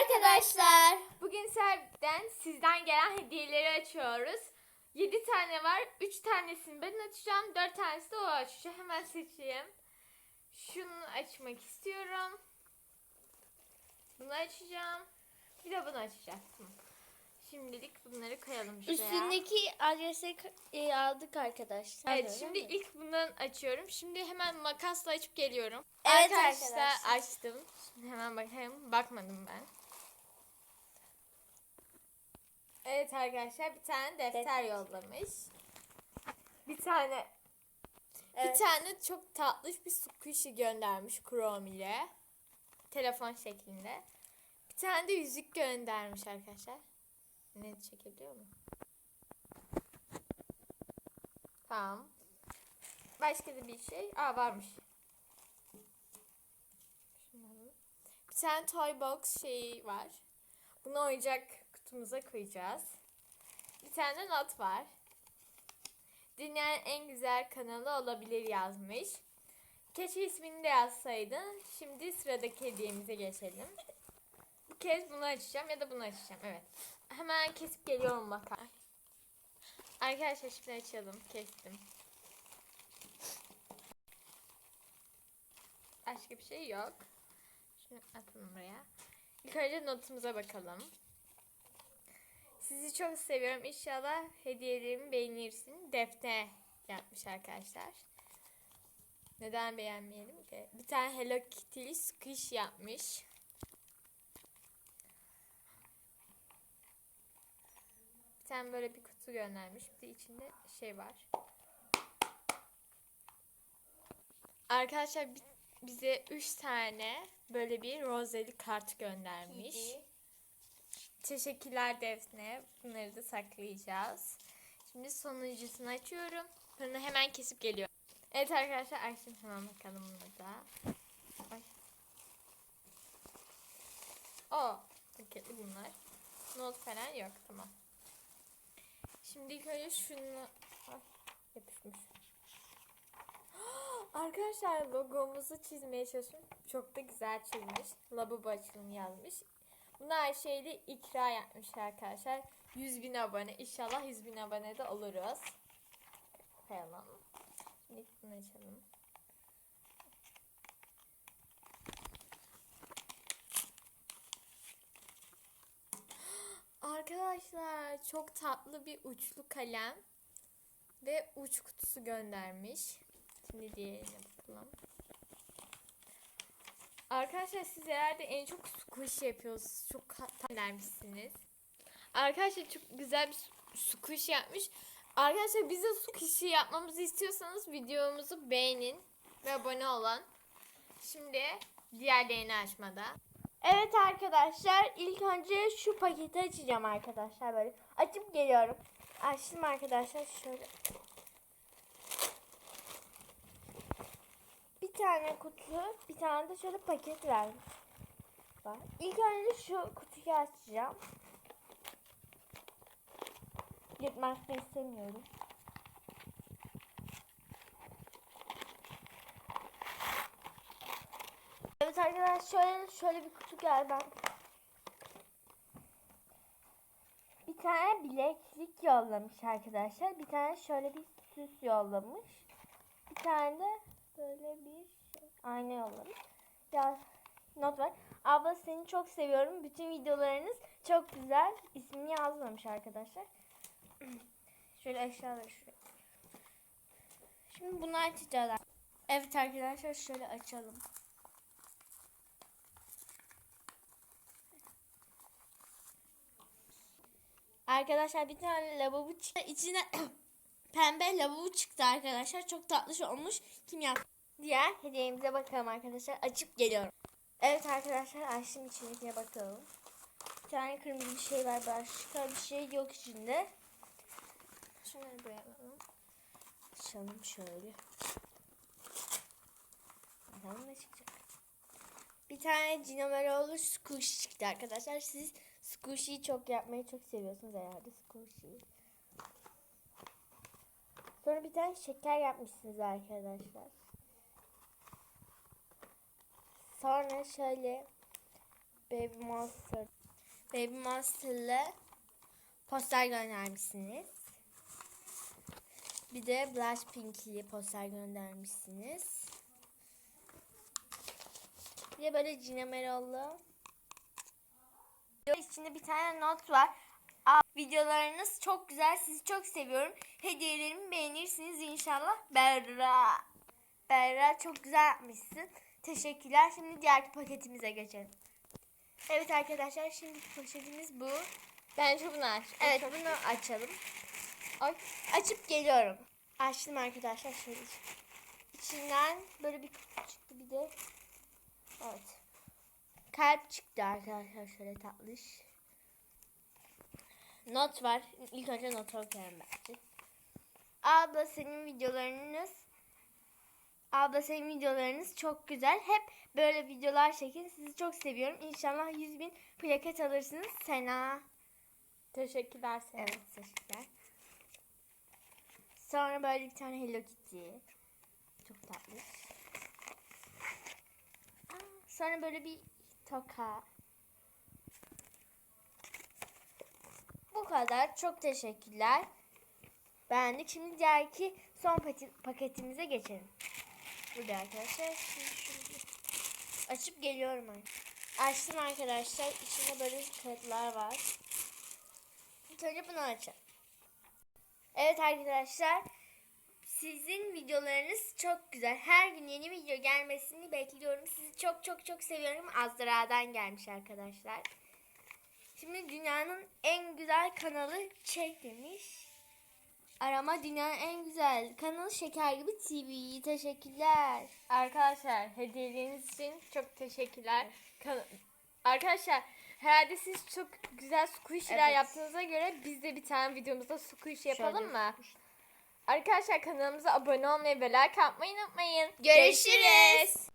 arkadaşlar. Bugün Serden sizden gelen hediyeleri açıyoruz. 7 tane var. 3 tanesini ben açacağım. 4 tanesi de o açacak. Hemen seçeyim. Şunu açmak istiyorum. Bunu açacağım. Bir de bunu açacağım. Şimdilik bunları koyalım şuraya. Üstündeki adresi e, aldık arkadaşlar. Evet şimdi ilk bundan açıyorum. Şimdi hemen makasla açıp geliyorum. Evet arkadaşlar, arkadaşlar. açtım. Şimdi hemen bakayım. Bakmadım ben. Evet arkadaşlar bir tane defter Defter. yollamış. Bir tane Evet. bir tane çok tatlış bir squishy göndermiş Chrome ile. Telefon şeklinde. Bir tane de yüzük göndermiş arkadaşlar. Ne çekebiliyor mu? Tamam. Başka da bir şey. Aa varmış. Bir tane toy box şeyi var. Bunu oyuncak kutumuza koyacağız. Bir tane not var. Dünyanın en güzel kanalı olabilir yazmış. Keşke ismini de yazsaydın. Şimdi sıradaki hediyemize geçelim. Bu kez bunu açacağım ya da bunu açacağım. Evet. Hemen kesip geliyorum bakar. Arkadaşlar şimdi açalım. Kestim. Başka bir şey yok. Şunu atalım buraya. İlk önce notumuza bakalım. Sizi çok seviyorum. İnşallah hediyelerimi beğenirsin. Defne yapmış arkadaşlar. Neden beğenmeyelim ki? Bir tane Hello Kitty'li squish yapmış. Bir tane böyle bir kutu göndermiş. Bir de içinde şey var. Arkadaşlar bi- bize 3 tane böyle bir rozeli kart göndermiş. Kedi. Teşekkürler Defne. Bunları da saklayacağız. Şimdi sonuncusunu açıyorum. Sonra hemen kesip geliyorum. Evet arkadaşlar açtım hemen bakalım bunu. Ay. O paketli bunlar. Not falan yok tamam. Şimdi ilk önce şunu Ay, yapışmış. Arkadaşlar logomuzu çizmeye çalışıyorum. Çok da güzel çizmiş. Lavabo açılımı yazmış. Bunu Ayşe ikra yapmış arkadaşlar. 100 bin abone. İnşallah 100 bin abone de oluruz. Koyalım. Şimdi bunu açalım. Arkadaşlar çok tatlı bir uçlu kalem ve uç kutusu göndermiş. Şimdi diğerine bakalım. Arkadaşlar siz herhalde en çok squish yapıyorsunuz. Çok tatlılarmışsınız. Arkadaşlar çok güzel bir squish yapmış. Arkadaşlar bize squish'i yapmamızı istiyorsanız videomuzu beğenin ve abone olun. Şimdi diğerlerini açmada. Evet arkadaşlar ilk önce şu paketi açacağım arkadaşlar böyle. Açıp geliyorum. Açtım arkadaşlar şöyle. Tane kutu, bir tane de şöyle paket vermiş. Var. İlk önce şu kutuyu açacağım. Yırtmak da istemiyorum. Evet arkadaşlar şöyle şöyle bir kutu geldi. Bir tane bileklik yollamış arkadaşlar. Bir tane şöyle bir süs yollamış. Bir tane de böyle bir ayna yollamış. Ya not var. Abla seni çok seviyorum. Bütün videolarınız çok güzel. İsmini yazmamış arkadaşlar. şöyle eşyaları şuraya. Şimdi bunu açacağız. Evet arkadaşlar şöyle açalım. Arkadaşlar bir tane lavabo çıktı. İçine pembe lavabo çıktı arkadaşlar. Çok tatlış olmuş. Kim yaptı? Diğer hediyemize bakalım arkadaşlar. Açıp geliyorum. Evet arkadaşlar açtım içindekine bakalım. Bir tane kırmızı bir şey var. Başka bir şey yok içinde. Şunları buraya alalım. Açalım şöyle. Bakalım ne çıkacak. Bir tane Cinomeroğlu squishy çıktı arkadaşlar. Siz squishy'yi çok yapmayı çok seviyorsunuz herhalde squishy'yi. Sonra bir tane şeker yapmışsınız arkadaşlar. Sonra şöyle Baby Monster. Baby Monster'la poster göndermişsiniz. Bir de Blackpink'li poster göndermişsiniz. Bir de böyle Cinemerol'lu. İçinde bir tane not var. Aa, videolarınız çok güzel. Sizi çok seviyorum. Hediyelerimi beğenirsiniz inşallah. Berra. Berra çok güzel yapmışsın. Teşekkürler. Şimdi diğer paketimize geçelim. Evet arkadaşlar şimdi poşetimiz bu. Bence bunlar. Evet bunu açalım. Ay, açıp geliyorum. Açtım arkadaşlar şöyle. İçinden böyle bir kutu çıktı bir de. Evet. Kalp çıktı arkadaşlar şöyle tatlış. Not var. İlk önce notu okuyalım bence. Abla senin videolarınız Abla senin videolarınız çok güzel. Hep böyle videolar çekin. Sizi çok seviyorum. İnşallah 100 bin plaket alırsınız. Sena. Teşekkürler Sena. Evet teşekkürler. Sonra böyle bir tane Hello Kitty. Çok tatlı. Aa, Sonra böyle bir toka. Bu kadar. Çok teşekkürler. Beğendik. Şimdi diğerki son paketimize geçelim. Burada arkadaşlar. Şimdi açıp geliyorum. Açtım arkadaşlar. İçinde böyle kağıtlar var. Önce bunu açalım. Evet arkadaşlar. Sizin videolarınız çok güzel. Her gün yeni video gelmesini bekliyorum. Sizi çok çok çok seviyorum. Azra'dan gelmiş arkadaşlar. Şimdi dünyanın en güzel kanalı çek demiş. Arama dünyanın en güzel kanalı Şeker gibi TV. Teşekkürler. Arkadaşlar hediyeleriniz için çok teşekkürler. Kan- Arkadaşlar herhalde siz çok güzel squishy'ler Evet. yaptığınıza göre biz de bir tane videomuzda squishy yapalım Şöyle mı? Arkadaşlar kanalımıza abone olmayı ve like atmayı unutmayın. Görüşürüz.